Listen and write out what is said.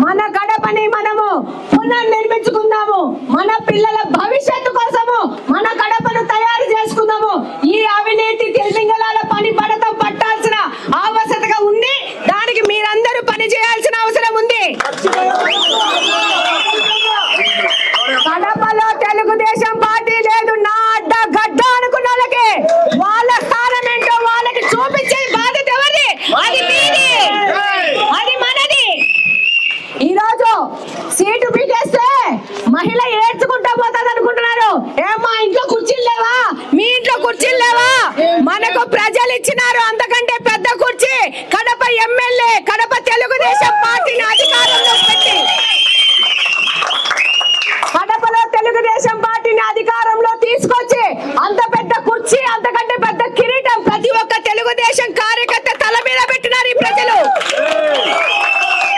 మన గడపని మనము పునర్ని సీటు పీకేస్తే మహిళ ఏడ్చుకుంటా పోతుంది అనుకుంటున్నారు. ఏమా ఇంట్లో కుర్చీలు లేవా? మీ ఇంట్లో కుర్చీలు లేవా? మనకు ప్రజలు ఇచ్చినారు అంతకంటే పెద్ద కుర్చీ. కడప ఎమ్మెల్యే కడప తెలుగుదేశం పార్టీని అధికారంలో పెట్టి. కడపలో తెలుగుదేశం పార్టీని అధికారంలో తీసుకొచ్చి అంత పెద్ద కుర్చీ అంతకంటే పెద్ద కిరీటం ప్రతి ఒక్క తెలుగుదేశం